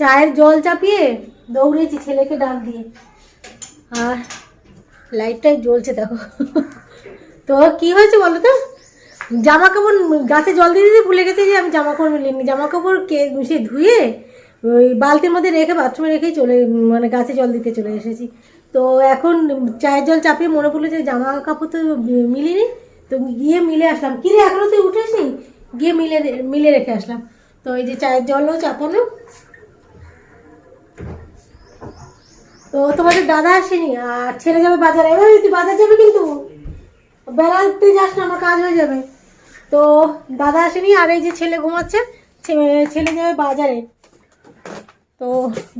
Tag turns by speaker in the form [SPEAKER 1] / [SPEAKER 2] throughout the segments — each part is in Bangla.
[SPEAKER 1] চায়ের জল চাপিয়ে দৌড়েছি ছেলেকে ডাক দিয়ে। আর লাইটটাই জ্বলছে দেখো। তো কি হয়েছে বলো তো? জামা কাপড় গাছে জল দিয়ে দিতে ভুলে গেছে যে আমি জামা কাপড় মিলিনি। জামা কাপড় কে সে ধুয়ে ওই বালতির মধ্যে রেখে বাথরুমে রেখেই চলে মানে গাছে জল দিতে চলে এসেছি। তো এখন চায়ের জল চাপিয়ে মনে পড়ল যে জামা কাপড় তো মিলিনি। তো গিয়ে মিলে আসলাম। কি রে, এখনও তুই উঠেসনি? গিয়ে মিলে মিলে রেখে আসলাম। তো এই যে চায়ের জলও চাপানো তো তোমাদের দাদা আসেনি, আর ছেলে যাবে বাজারে। এবার তুই বাজার যাবে কিন্তু বেড়াতে যাস না, আমার কাজ হয়ে যাবে। তো দাদা আসেনি, আর এই যে ছেলে ঘুমাচ্ছে ছেলে যাবে বাজারে। তো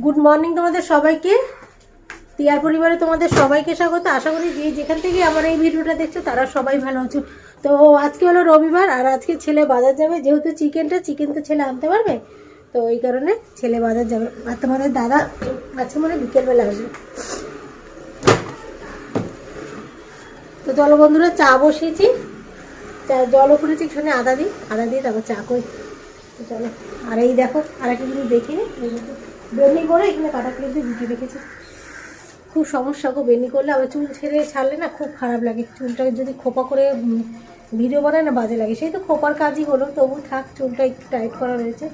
[SPEAKER 1] গুড মর্নিং তোমাদের সবাইকে। টিয়ার পরিবারে তোমাদের সবাইকে স্বাগত। আশা করি যে যেখান থেকে আমার এই ভিডিওটা দেখছ, তারা সবাই ভালো আছো। তো আজকে হলো রবিবার, আর আজকে ছেলে বাজার যাবে। যেহেতু চিকেনটা চিকেন তো ছেলে আনতে পারবে। তো এই কারণে ছেলে বাজার যাবে। আর তোমাদের দাদা আজকে মনে বিকেলবেলা আসবে। তো চলো বন্ধুরা, চা বসিয়েছি। চা, জলও ফুটেছি, একটুখানি আদা দিই। আদা দিয়ে তারপর চা করি। তো চলো, আর এই দেখো, আর একটা জিনিস দেখি বেনি করে এখানে কাটা ক্লিপ দিয়ে ঢুকে রেখেছি। খুব সমস্যা গো বেনি করলে, আবার চুল ছেড়ে ছাড়লে না খুব খারাপ লাগে। চুলটাকে যদি খোপা করে ভিডিও বানায় না বাজে লাগে। সেই তো খোপার কাজই হলো, তবু থাক, চুলটা একটু টাইট করা রয়েছে।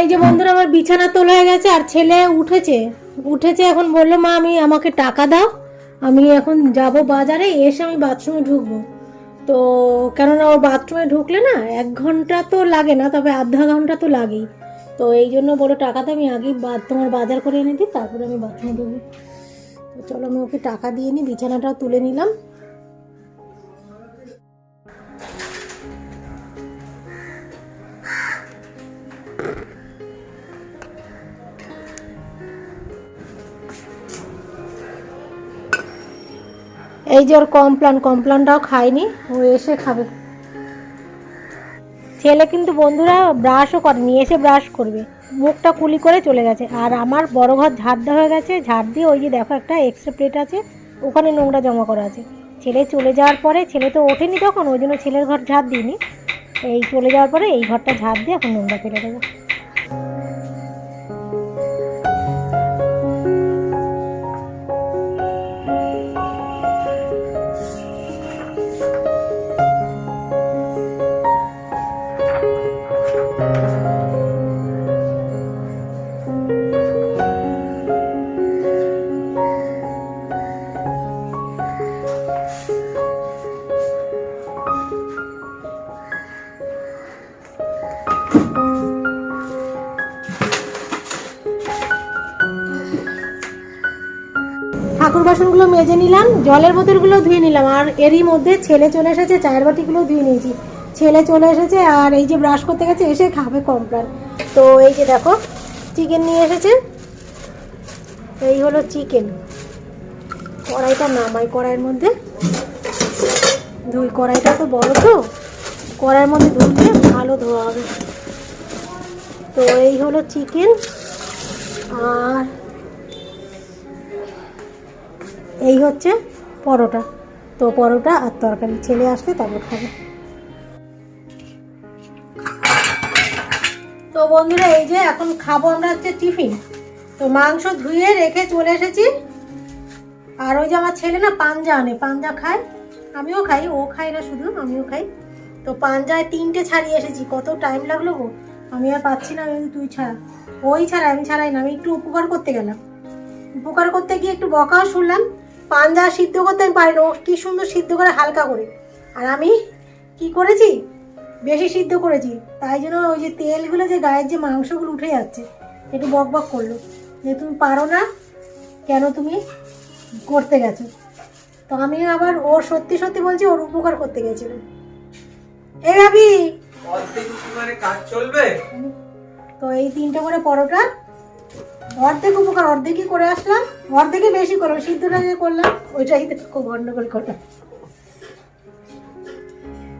[SPEAKER 1] এই যে বন্ধুরা, আমার বিছানা তোলা হয়ে গেছে আর ছেলে উঠেছে। উঠেছে এখন বলল, মা, আমি, আমাকে টাকা দাও। আমি এখন যাব বাজারে, এসে আমি বাথরুমে ঢুকবো। তো কেননা ওর বাথরুমে ঢুকলে না, এক ঘণ্টা তো লাগে না, তবে আধা ঘণ্টা তো লাগেই। তো এই জন্য বলো টাকা তো আমি আগেই তোমার বাজার করে এনে দিই, তারপরে আমি বাথরুমে ঢুকবো। চলো, আমি ওকে টাকা দিয়ে নিই, বিছানাটাও তুলে নিলাম। এই যে ওর কমপ্লান, কমপ্লানটাও খায়নি, ও এসে খাবে। ছেলে কিন্তু বন্ধুরা ব্রাশও করেনি, এসে ব্রাশ করবে। মুখটা কুলি করে চলে গেছে। আর আমার বড় ঘর ঝাড় দেওয়া হয়ে গেছে, ঝাড় দিয়ে ওই যে দেখো একটা এক্সট্রা প্লেট আছে, ওখানে নোংরা জমা করা আছে। ছেলে চলে যাওয়ার পরে, ছেলে তো ওঠেনি তখন, ওই জন্য ছেলের ঘর ঝাড় দিইনি। এই চলে যাওয়ার পরে এই ঘরটা ঝাড় দিয়ে এখন নোংরা ফেলে দেবো। মেজে নিলাম, জলের বোতলগুলো ধুয়ে নিলাম। আর এরই মধ্যে ছেলে চলে এসেছে, চায়ের বাটিগুলো ধুয়ে নিয়েছি। ছেলে চলে এসেছে আর এই যে ব্রাশ করতে গেছে, এসে খাবে কমপ্লান তো এই যে দেখো, চিকেন নিয়ে এসেছে। এই হলো চিকেন। কড়াইটা নামাই কড়াইয়ের মধ্যে। ধুই, কড়াইটা তো বড় তো। কড়াইয়ের মধ্যে ধুলে ভালো ধোয়া হবে। তো এই হলো চিকেন। আর এই হচ্ছে পরোটা। তো পরোটা আর তরকারি। ছেলে আসলে তারপর খাবে। তো বন্ধুরা, এই যে এখন খাব আমরা হচ্ছে টিফিন। তো মাংস ধুয়ে রেখে চলে এসেছি। আর ওই যে আমার ছেলে না পাঞ্জা আনে। পাঞ্জা খায়। আমিও খাই, ও খাই না শুধু, আমিও খাই। তো পাঞ্জায় তিনটে ছাড়িয়ে এসেছি। কত টাইম লাগল গো? আমি আর পাচ্ছি না আমি তুই ছাড়া। ওই ছাড়া, আমি ছাড়াই না। আমি একটু উপকার করতে গেলাম। উপকার করতে গিয়ে একটু বকাও শুনলাম। পাঞ্জা সিদ্ধ করতে আমি পারি না ও কি সুন্দর সিদ্ধ করে হালকা করে। আর আমি কি করেছি? বেশি সিদ্ধ করেছি। তাই জন্য ওই যে তেলগুলো যে গায়ের যে মাংসগুলো উঠে যাচ্ছে একটু বক বক করল। যে তুমি পারো না কেন তুমি করতে গেছো? তো আমি আবার ওর সত্যি সত্যি বলছি ওর উপকার করতে গেছিলাম এ ভাবি!
[SPEAKER 2] কাজ চলবে?
[SPEAKER 1] তো এই তিনটে করে পরোটা অর্ধেক উপকার অর্ধেকই করে আসলাম অর্ধেকই বেশি করলাম সিদ্ধটা যে করলাম ওইটাই তো খুব গন্ডগোল করলাম।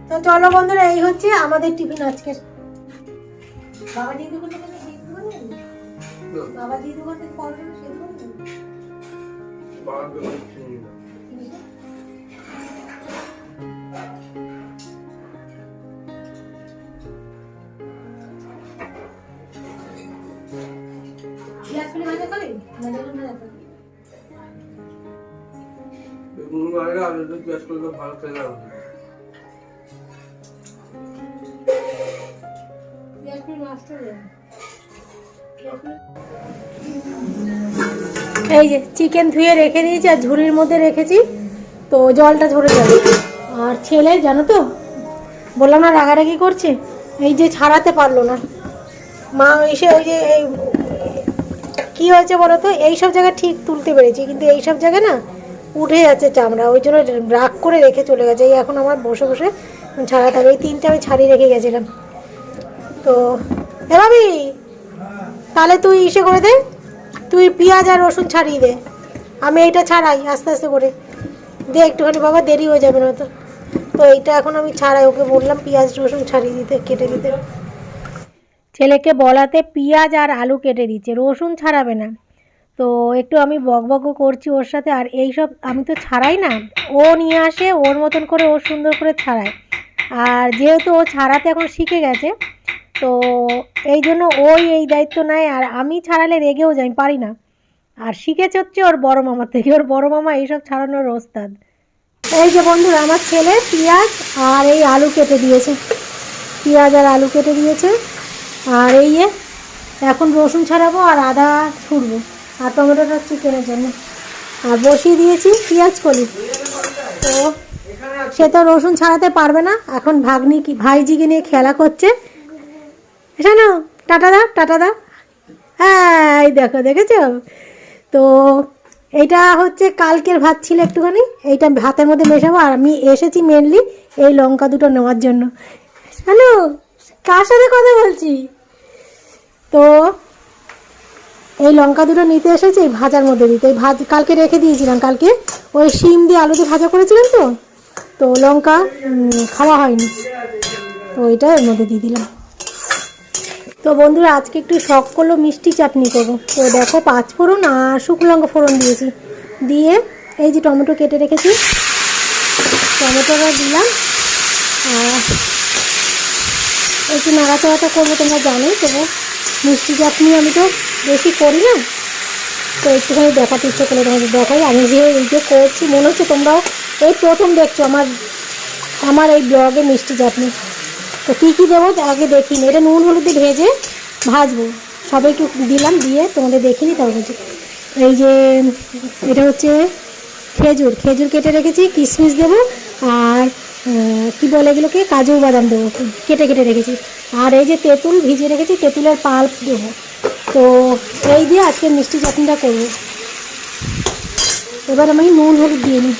[SPEAKER 1] তো চলো বন্ধুরা এই হচ্ছে আমাদের টিফিন আজকে বাবা দিদি বাবা সিদ্ধ
[SPEAKER 2] ভালো খেতে হবে।
[SPEAKER 1] এই যে চিকেন ধুয়ে রেখে দিয়েছি আর ঝুড়ির মধ্যে রেখেছি, তো জলটা ঝরে যাবে। আর ছেলে, জানো তো, বললাম না রাগারাগি করছে, এই যে ছাড়াতে পারল না। মা এসে ওই যে এই, কি হয়েছে বলো তো? এইসব জায়গায় ঠিক তুলতে পেরেছি, কিন্তু এইসব জায়গায় না উঠে যাচ্ছে চামড়া, ওই জন্য রাগ করে রেখে চলে গেছে। এই এখন আমার বসে বসে ছাড়া থাকে এই তিনটে আমি ছাড়িয়ে রেখে গেছিলাম। তো এ ভাবি তাহলে তুই ইসে করে দে, তুই পেঁয়াজ আর রসুন ছাড়িয়ে দে। আমি এইটা ছাড়াই আস্তে আস্তে করে। দে একটুখানি বাবা, দেরি হয়ে যাবে না তো। তো এইটা এখন আমি ছাড়াই, ওকে বললাম পেঁয়াজ, রসুন ছাড়িয়ে দিতে, কেটে দিতে। ছেলেকে বলাতে পেঁয়াজ আর আলু কেটে দিচ্ছে, রসুন ছাড়াবে না। তো একটু আমি বকবক করছি ওর সাথে আর এই সব আমি তো ছাড়াই না। ও নিয়ে আসে, ওর মতন করে ও সুন্দর করে ছাড়ায়। আর যেহেতু ও ছাড়াতে এখন শিখে গেছে, তো এই জন্য ওই এই দায়িত্ব নেয় আর আমি ছাড়ালে রেগেও যাই, পারি না। আর শিখেছে হচ্ছে ওর বড় মামার থেকে, ওর বড় মামা এইসব ছাড়ানোর ওস্তাদ। এই যে বন্ধুরা, আমার ছেলে পেঁয়াজ আর এই আলু কেটে দিয়েছে। পেঁয়াজ আর আলু কেটে দিয়েছে। আর এই এখন রসুন ছাড়াবো আর আদা ছুড়বো। আর টমেটোটা চিকেনের জন্য। আর বসিয়ে দিয়েছি পেঁয়াজ কলি। তো সে তো রসুন ছাড়াতে পারবে না। এখন ভাগ্নি কি, ভাইজিকে নিয়ে খেলা করছে। শোনো টাটা দা টাটা দা হ্যাঁ এই দেখো, দেখেছ? তো এইটা হচ্ছে কালকের ভাত ছিল একটুখানি। এইটা ভাতের মধ্যে মেশাবো। আর আমি এসেছি মেনলি এই লঙ্কা দুটো নেওয়ার জন্য। হ্যালো, কার সাথে কথা বলছি? তো এই লঙ্কা দুটো নিতে এসেছি, এই ভাজার মধ্যে দিতে। এই ভাজ, কালকে রেখে দিয়েছিলাম, কালকে। ওই শিম দিয়ে আলু দিয়ে ভাজা করেছিলাম তো? তো লঙ্কা খাওয়া হয়নি। তো ওইটা এর মধ্যে দিয়ে দিলাম। তো বন্ধুরা, আজকে একটু শখ করল মিষ্টি চাটনি করব। তো দেখো, পাঁচ ফোড়ন আর শুকনো লঙ্কা ফোড়ন দিয়েছি। দিয়ে এই যে টমেটো কেটে রেখেছি। টমেটোটা দিলাম। আর একটু নাড়াচাড়াটা করব, তোমরা জানোই তবু মিষ্টি চাটনি আমি তো বেশি করি না। তো একটুখানি দেখাতে ইচ্ছে করলে তোমাদের দেখাই। আমি যে এই যে করছি, মনে হচ্ছে তোমরাও এই প্রথম দেখছ। আমার আমার এই ব্লগে মিষ্টি চাটনি। তো কী কী দেবো আগে দেখিনি এটা নুন, হলুদে ভেজে ভাজবো। সবাই একটু দিলাম, দিয়ে তোমাদের দেখিনি তারপর বলছি এই যে এটা হচ্ছে খেজুর। খেজুর কেটে রেখেছি, কিশমিশ দেবো আর কি বলে এগুলোকে? কাজু বাদাম দেবো। কেটে কেটে রেখেছি। আর এই যে তেঁতুল ভিজিয়ে রেখেছি, তেঁতুলের পাল্প দেবো। তো এই দিয়ে আজকে মিষ্টি চাটনিটা করব। এবার আমি নুন হলুদ দিয়ে নিই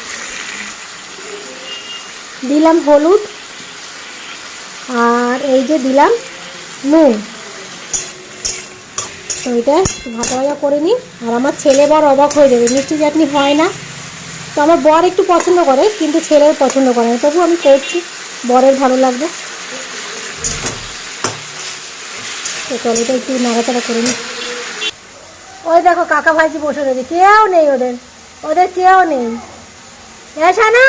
[SPEAKER 1] দিলাম হলুদ আর এই যে দিলাম নুন। তো এটা একটু ভাজা করে নিই। আর আমার ছেলে বর অবাক হয়ে যাবে, মিষ্টি চাটনি হয় না। তো আমার বর একটু পছন্দ করে, কিন্তু ছেলেও পছন্দ করে না। তবু আমি করছি, বরের ভালো লাগবে। তো চলো, এটা একটু নাড়াচাড়া করে নিই ওই দেখো কাকা ভাইজি বসে রয়েছে, কেউ নেই ওদের। ওদের কেউ নেই। এসা না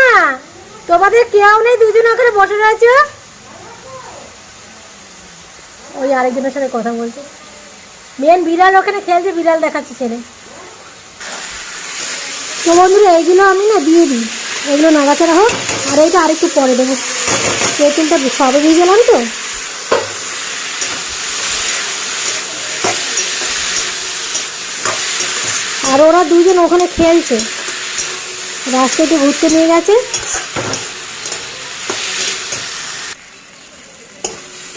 [SPEAKER 1] তোমাদের কেউ নেই, দুজন ওখানে বসে রয়েছে? ওই আরেকজনের সাথে কথা বলছে। মেন বিড়াল ওখানে খেলছে, বিড়াল দেখাচ্ছে ছেলে। তো বন্ধুরা, এইগুলো আমি না দিয়ে দিই। এগুলো নাড়াচাড়া হোক, আর এইটা আরেকটু পরে দেবো। তেঁতুলটা সবে দিয়ে গেলাম তো। আর ওরা দুজন ওখানে খেলছে। রাস্তাতে ঘুরতে নিয়ে গেছে।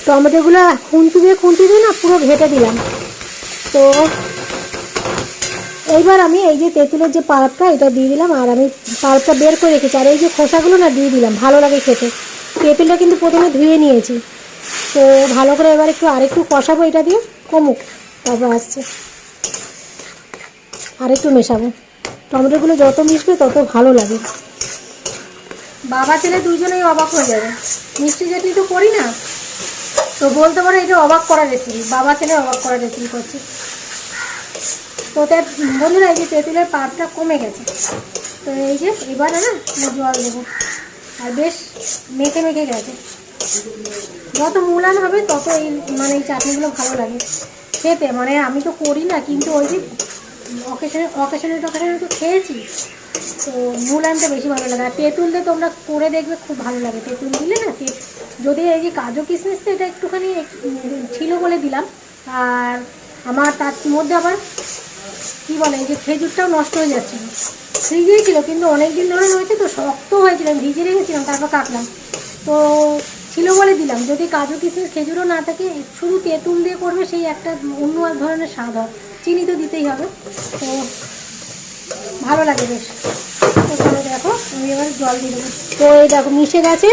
[SPEAKER 1] টমেটোগুলো খুন্তি দিয়ে খুন্তি দিয়ে না পুরো ঘেটে দিলাম। তো এইবার আমি এই যে তেঁতুলের যে পাল্পটা, এটা দিয়ে দিলাম আর আমি পাল্পটা বের করে রেখেছি। আর এই যে খোসাগুলো না দিয়ে দিলাম, ভালো লাগে খেতে। তেঁতুলটা কিন্তু প্রথমে ধুয়ে নিয়েছি। তো ভালো করে এবার একটু আরেকটু কষাবো এটা দিয়ে। কমুক তারপর আসছে। আরেকটু মেশাবো। টমেটোগুলো যত মিশবে তত ভালো লাগে। বাবা ছেলে দুজনেই অবাক হয়ে যাবে। মিষ্টি চাটনি তো করি না, তো বলতে পারো এটা অবাক করা রেসিপি বাবা ছেলে অবাক করা রেসিপি করছে। তো তার বন্ধুরা এই যে তেঁতুলের পাপটা কমে গেছে। তো এই যে এবারে না জল দেবো। আর বেশ মেখে মেখে গেছে। যত মুলান হবে তত এই মানে এই চাটনিগুলো ভালো লাগে। খেতে মানে আমি তো করি না, কিন্তু ওই যে অকেশনে অকেশনে টকেশনে তো খেয়েছি। তো মুলানটা বেশি ভালো লাগে। আর তেঁতুল দিয়ে তোমরা করে দেখবে, খুব ভালো লাগে। তেঁতুল দিলে না তে- যদি এই যে কাজু কিশমিশটা এটা একটুখানি ছিল বলে দিলাম। আর আমার তার মধ্যে আবার কী বলে, এই যে খেজুরটাও নষ্ট হয়ে যাচ্ছে। ফ্রিজেই ছিল কিন্তু অনেক দিন ধরে রয়েছে, তো শক্ত হয়েছিলাম ভিজে রেখেছিলাম, তারপর কাটলাম। তো ছিল বলে দিলাম, যদি কাজু কিশমিশ খেজুরও না থাকে, শুধু তেঁতুল দিয়ে করবে, সেই একটা অন্য এক ধরনের স্বাদ হয়। চিনি তো দিতেই হবে। তো ভালো লাগে বেশ। দেখো, আমি এবার জল দিয়ে দেবো। তো এই দেখো, মিশে গেছে।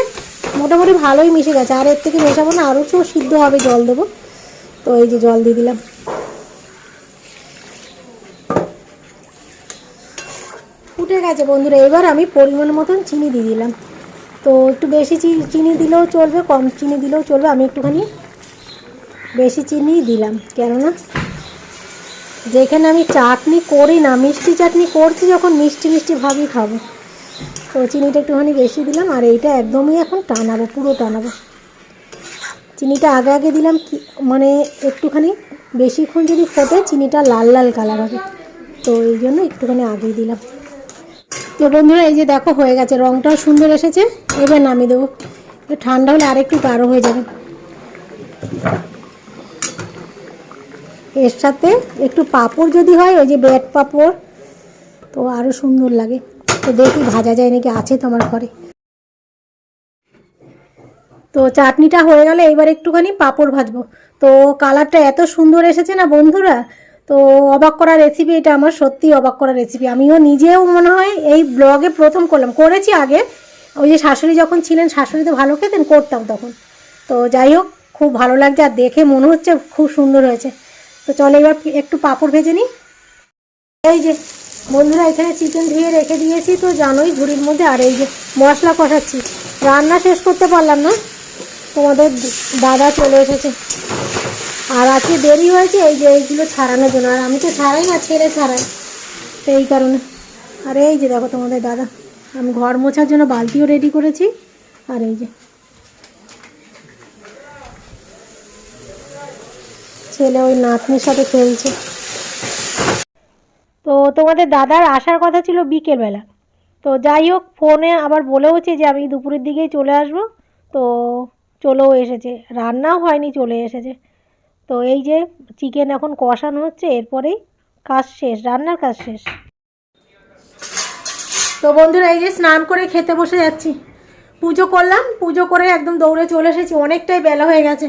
[SPEAKER 1] মোটামুটি ভালোই মিশে গেছে। আর এর থেকে মেশাবো না আরও তো সিদ্ধ হবে জল দেবো। তো এই যে জল দিয়ে দিলাম। ফুটে গেছে বন্ধুরা, এবার আমি পরিমাণ মতন চিনি দিয়ে দিলাম। তো একটু বেশি চিনি দিলেও চলবে, কম চিনি দিলেও চলবে। আমি একটুখানি বেশি চিনি দিলাম, কেননা যেখানে আমি চাটনি করি না, মিষ্টি চাটনি করছি যখন মিষ্টি মিষ্টি ভাবই খাব। তো চিনিটা একটুখানি বেশি দিলাম আর এইটা একদমই এখন টানাবো, পুরো টানাবো। চিনিটা আগে আগে দিলাম কি মানে একটুখানি বেশিক্ষণ যদি ফোটে চিনিটা লাল লাল কালার হবে। তো এই জন্য একটুখানি আগেই দিলাম। তো বন্ধুরা, এই যে দেখো হয়ে গেছে রঙটাও সুন্দর এসেছে। এবার নামিয়ে দেবো। ঠান্ডা হলে আরেকটু গাঢ় হয়ে যাবে। এর সাথে একটু পাঁপড় যদি হয় ওই যে ব্রেড পাঁপড়, তো আরও সুন্দর লাগে। তো দেখি ভাজা যায় নাকি আছে তোমার ঘরে। তো চাটনিটা হয়ে গেলে এবার একটুখানি পাঁপড় ভাজবো। তো কালারটা এত সুন্দর এসেছে না বন্ধুরা? তো অবাক করা রেসিপি এটা আমার সত্যি অবাক করা রেসিপি আমিও নিজেও মনে হয় এই ব্লগে প্রথম করলাম। করেছি আগে। ওই যে শাশুড়ি যখন ছিলেন, শাশুড়ি তো ভালো খেতেন, করতাম তখন। তো যাই হোক, খুব ভালো লাগছে আর দেখে মনে হচ্ছে খুব সুন্দর হয়েছে। তো চলো এবার একটু পাঁপড় ভেজে নিই এই যে, বন্ধুরা, এখানে চিকেন ধুয়ে রেখে দিয়েছি তো জানোই ঝুড়ির মধ্যে। আর এই যে মশলা কষাচ্ছি। রান্না শেষ করতে পারলাম না। তোমাদের দাদা চলে এসেছে। আর আজকে দেরি হয়েছে, এই যে এইগুলো ছাড়ানোর জন্য। আর আমি তো ছাড়াই না, ছেড়ে ছাড়াই। তো এই কারণে। আর এই যে দেখো তোমাদের দাদা, আমি ঘর মোছার জন্য বালতিও রেডি করেছি। আর এই যে ছেলে ওই নাতনির সাথে খেলছে। তো তোমাদের দাদার আসার কথা ছিল বিকেলবেলা। তো যাই হোক ফোনে আবার বলেওছে যে আমি দুপুরের দিকেই চলে আসব। তো চলেও এসেছে। রান্নাও হয়নি চলে এসেছে। তো এই যে চিকেন এখন কষানো হচ্ছে এরপরেই কাজ শেষ রান্নার কাজ শেষ। তো বন্ধুরা এই যে স্নান করে খেতে বসে যাচ্ছি। পুজো করলাম পুজো করে একদম দৌড়ে চলে এসেছি। অনেকটাই বেলা হয়ে গেছে।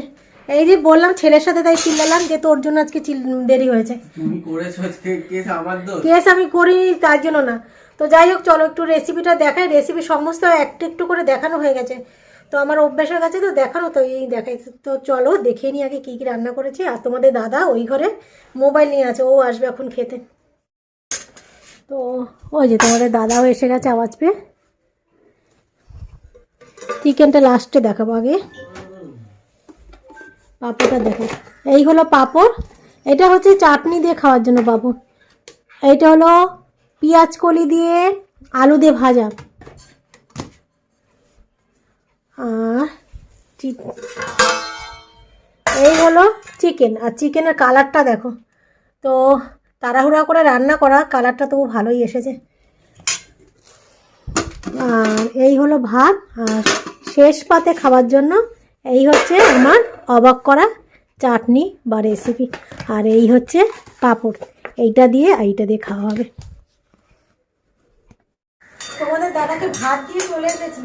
[SPEAKER 1] এই যে বললাম ছেলের সাথে তাই চিল্লালাম যে তোর জন্য আজকে দেরি হয়েছে।
[SPEAKER 2] তুমি করেছ কেস আমার দোষ?
[SPEAKER 1] কেস আমি করিনি তার জন্য না। তো যাই হোক চলো একটু রেসিপিটা দেখাই। রেসিপি সমস্ত একটু একটু করে দেখানো হয়ে গেছে। তো আমার অভ্যাসের কাছে তো দেখানো তো এই দেখাই। তো চলো দেখে নিই আগে কী কী রান্না করেছি। আর তোমাদের দাদা ওই ঘরে মোবাইল নিয়ে আছে ও আসবে এখন খেতে। তো ওই যে তোমাদের দাদাও এসে গেছে আওয়াজ পেয়ে। চিকেনটা লাস্টে দেখাবো আগে। পাঁপড়টা দেখো। এই হলো পাঁপড়। এটা হচ্ছে চাটনি দিয়ে খাওয়ার জন্য পাঁপড়। এইটা হলো পেঁয়াজ কলি দিয়ে আলু দিয়ে ভাজা। আর এই হলো চিকেন। আর চিকেনের কালারটা দেখো। তো তাড়াহুড়া করে রান্না করা, কালারটা তবু ভালোই এসেছে। আর এই হলো ভাত। আর শেষ পাতে খাওয়ার জন্য এই হচ্ছে আমার অবাক করা চাটনি বা রেসিপি আর এই হচ্ছে পাঁপড়। এইটা দিয়ে এইটা দিয়ে খাওয়া হবে। তোমাদের দাদাকে ভাত দিয়ে চলে এসেছি।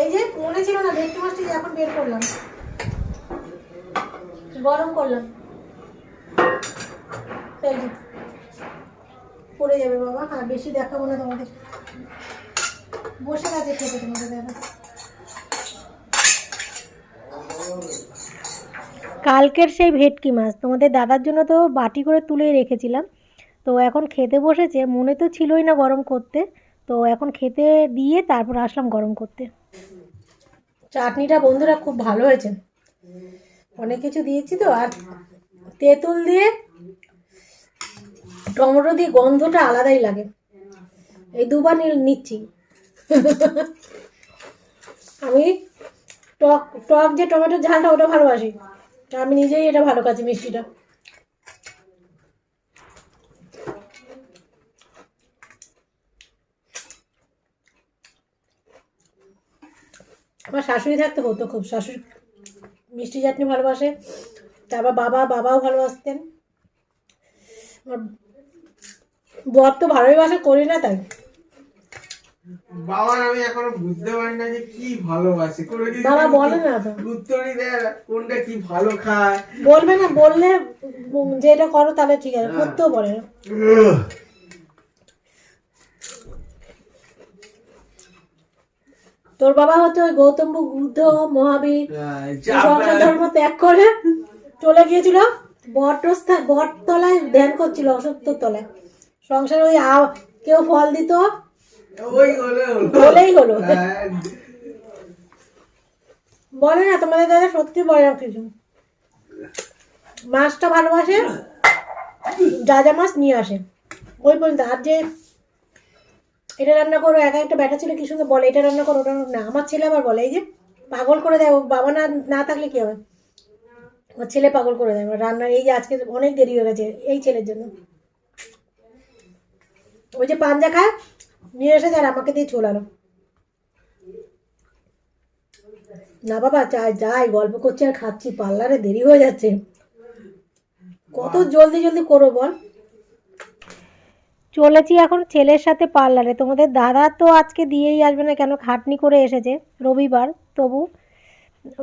[SPEAKER 1] এই যে মনে ছিল না, ভেটকি মাছটি এখন বের করলাম। গরম করলাম। যে, পড়ে যাবে বাবা। আর বেশি দেখাবো না তোমাদের। বসে গেছে খেতে তোমাদের দাদা। কালকের সেই ভেটকি মাছ তোমাদের দাদার জন্য তো বাটি করে তুলেই রেখেছিলাম। তো এখন খেতে বসেছে, মনে তো ছিলই না গরম করতে। তো এখন খেতে দিয়ে তারপর আসলাম গরম করতে। চাটনিটা বন্ধুরা খুব ভালো হয়েছে। অনেক কিছু দিয়েছি তো, আর তেঁতুল দিয়ে টমেটো দিয়ে গন্ধটা আলাদাই লাগে। এই দুবার নিচ্ছি। আমি টক টক যে টমেটোর ঝালটা, ওটা ভালোবাসি। আমি নিজেই এটা ভালো কাছি মিষ্টিটা আমার শাশুড়ি থাকতে হতো খুব। শাশুড়ি মিষ্টি চাটনি ভালোবাসে। তারপর বাবা, বাবাও ভালোবাসতেন। আমার বর তো ভালোই বাসে করি না তাই।
[SPEAKER 3] বাবার আমি এখনও বুঝতে পারি না যে কি ভালোবাসে। কোনো কিছু
[SPEAKER 1] বাবা বলে না তো
[SPEAKER 3] উত্তরই দেয় কোনটা কি ভালো খায়।
[SPEAKER 1] বলবে না বললে যে এটা করো তাহলে ঠিক আছে করতেও পারে। না তোর বাবা হচ্ছে ওই গৌতম বুদ্ধ মহাবীর সংসার ধর্ম ত্যাগ করে চলে গিয়েছিল বটস্থা বটতলায় ধ্যান করছিল অসত্য তলায়। সংসার ওই কেউ ফল দিত
[SPEAKER 3] ওই হলে হলো।
[SPEAKER 1] হলেই হলো।
[SPEAKER 3] হ্যাঁ,
[SPEAKER 1] বলে না তোমাদের দাদা সত্যি বলে না কিছু। মাছটা ভালোবাসে যা যা মাছ নিয়ে আসে। ওই পর্যন্ত। আর যে এটা রান্না করো একা একটা ব্যাটা ছেলে কি সুন্দর বলে এটা রান্না করো ওটা না আমার ছেলে আবার বলে এই যে পাগল করে দেয় বাবা না না থাকলে কি হবে? আমার ছেলে পাগল করে দেয় রান্নার এই যে আজকে অনেক দেরি হয়ে গেছে এই ছেলের জন্য। ওই যে পাঞ্জা খায় নিয়ে এসেছে আর আমাকে দিয়ে চলালো না বাবা চাই যাই গল্প করছি আর খাচ্ছি পার্লারে দেরি হয়ে যাচ্ছে। কত জলদি জলদি করো বল। চলেছি এখন ছেলের সাথে পার্লারে। তোমাদের দাদা তো আজকে দিয়েই আসবে না কেন খাটনি করে এসেছে। রবিবার তবু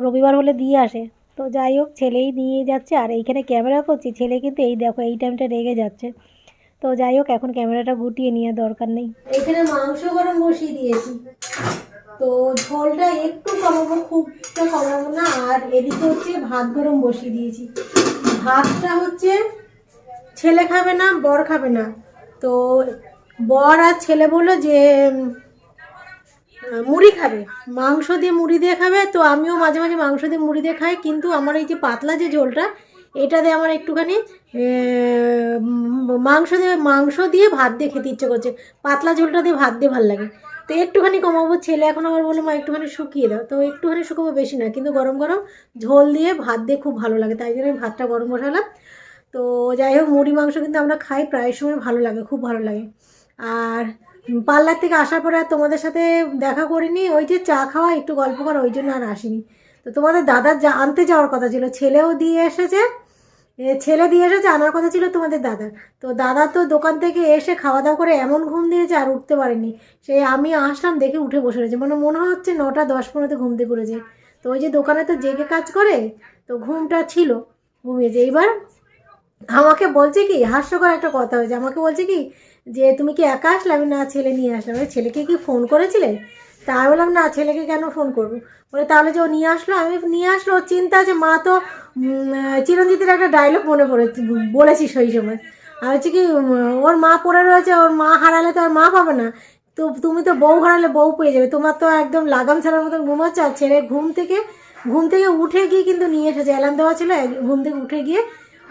[SPEAKER 1] রবিবার হলে দিয়ে আসে। তো যাই হোক ছেলেই নিয়ে যাচ্ছে আর এইখানে ক্যামেরা করছি। ছেলে কিন্তু এই দেখো এই টাইমটা রেগে যাচ্ছে। তো যাই হোক, এখন ক্যামেরাটা গুটিয়ে নেওয়ার দরকার নেই। এখানে মাংস গরম বসিয়ে দিয়েছি। তো ঝোলটা একটু কমাবো, খুবটা কমাবো না, আর এদিকে হচ্ছে ভাত গরম বসিয়ে দিয়েছি। ভাতটা হচ্ছে ছেলে খাবে না, বর খাবে না। তো বর আর ছেলে বলল যে মুড়ি খাবে। মাংস দিয়ে মুড়ি দিয়ে খাবে, তো আমিও মাঝে মাঝে মাংস দিয়ে মুড়ি দিয়ে খাই, কিন্তু আমার এই যে পাতলা যে ঝোলটা এটাতে আমার একটুখানি মাংস দিয়ে মাংস দিয়ে ভাত দিয়ে খেতে ইচ্ছে করছে। পাতলা ঝোলটা দিয়ে ভাত দিয়ে ভালো লাগে। তো একটুখানি কমাবো, ছেলে এখন আবার বলল, মা, একটুখানি শুকিয়ে দাও। তো একটুখানি শুকাবো বেশি না, কিন্তু গরম গরম ঝোল দিয়ে ভাত দিয়ে খুব ভালো লাগে। তাই জন্য ভাতটা গরম বসালাম। তো যাই হোক, মুড়ি মাংস কিন্তু আমরা খাই, প্রায় সময় ভালো লাগে, খুব ভালো লাগে। আর পার্লার থেকে আসার পরে আর তোমাদের সাথে দেখা করিনি, ওই যে চা খাওয়া, একটু গল্প করা, ওই জন্য আর আসিনি। তো তোমাদের দাদার যা, আনতে যাওয়ার কথা ছিল, ছেলেও দিয়ে এসেছে ছেলে দিয়ে এসেছে, আনার কথা ছিল তোমাদের দাদার। তো দাদা তো দোকান থেকে এসে খাওয়া দাওয়া করে এমন ঘুম দিয়েছে আর উঠতে পারেনি। সেই আমি আসলাম, দেখে উঠে বসে রয়েছে। মানে মনে হচ্ছে নটা দশ পনেরোতে ঘুম থেকে করেছে তো ওই যে দোকানে তো জেগে কাজ করে, তো ঘুমটা ছিল, ঘুমিয়েছে। এইবার আমাকে বলছে কি, হাস্যকর একটা কথা হয়েছে। আমাকে বলছে কি, যে তুমি কি একা আসলে? আমি, না, ছেলে নিয়ে আসলাম। ছেলেকে কি ফোন করেছিলে? তা বললাম, না, ছেলেকে কেন ফোন করব? বলে, তাহলে যে ও নিয়ে আসলো? আমি নিয়ে আসলো। ওর চিন্তা আছে, মা তো চিরঞ্জিতের একটা ডায়লগ মনে পড়ে বলেছি সেই সময়। আর হচ্ছে কি ওর মা পড়ে রয়েছে, ওর মা হারালে তো আর মা পাবে না। তো তুমি তো বউ হারালে বউ পেয়ে যাবে। তোমার তো একদম লাগাম ছাড়ার মতন ঘুমাচ্ছে আর ছেলে ঘুম থেকে ঘুম থেকে উঠে গিয়ে কিন্তু নিয়ে এসেছে। অ্যালার্ম দেওয়া ছিল ঘুম থেকে উঠে গিয়ে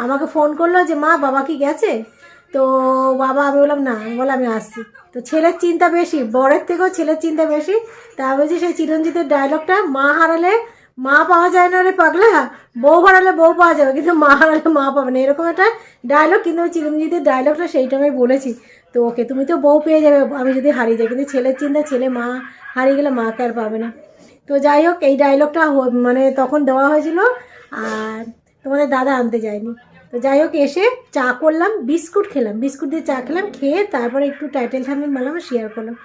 [SPEAKER 1] আমাকে ফোন করল যে, মা, বাবা কি গেছে? তো বাবা, আমি বললাম, না। আমি বলে আমি আসছি। তো ছেলের চিন্তা বেশি, বরের থেকেও ছেলের চিন্তা বেশি। তা বলছি সেই চিরঞ্জিতের ডায়লগটা মা হারালে মা পাওয়া যায় না রে পাগলা, বউ হারালে বউ পাওয়া যাবে, কিন্তু মা হারালে মা পাবে না। এরকম একটা ডায়লগ কিন্তু আমি চিরঞ্জিতের ডায়লগটা সেইটা আমি বলেছি। তো ওকে, তুমি তো বউ পেয়ে যাবে, আমি যদি হারিয়ে যাই। কিন্তু ছেলের চিন্তা, ছেলে মা হারিয়ে গেলে মাকে আর পাবে না। তো যাই হোক, এই ডায়লগটা মানে তখন দেওয়া হয়েছিল, আর তোমাদের দাদা আনতে যায়নি। তো যাই হোক, এসে চা করলাম, বিস্কুট খেলাম। বিস্কুট দিয়ে চা খেলাম, খেয়ে তারপরে একটু টাইটেল থামেল মারলাম শেয়ার করলাম।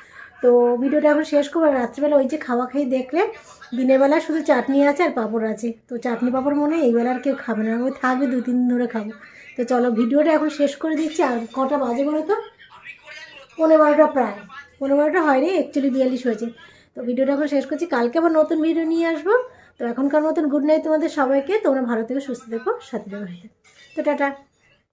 [SPEAKER 1] তো ভিডিওটা এখন শেষ করব রাত্রিবেলা ওই যে খাওয়া খেয়ে দেখলে দিনের বেলা শুধু চাটনি আছে আর পাঁপড় আছে। তো চাটনি পাঁপড় মনে হয় এই বেলা আর কেউ খাবে না ওই থাকবে দু তিন দিন ধরে খাব। তো চলো, ভিডিওটা এখন শেষ করে দিচ্ছি, আর কটা বাজে বলো তো? পনেরো বারোটা প্রায়। পনেরো বারোটা হয়নি একচুয়ালি বিয়াল্লিশ হয়েছে। তো ভিডিওটা এখন শেষ করছি, কালকে আবার নতুন ভিডিও নিয়ে আসব। তো এখনকার মতন গুড নাইট তোমাদের সবাইকে, তোমরা ভালো থেকে, সুস্থ থেকো, সাথে থেকো। তো টাটা।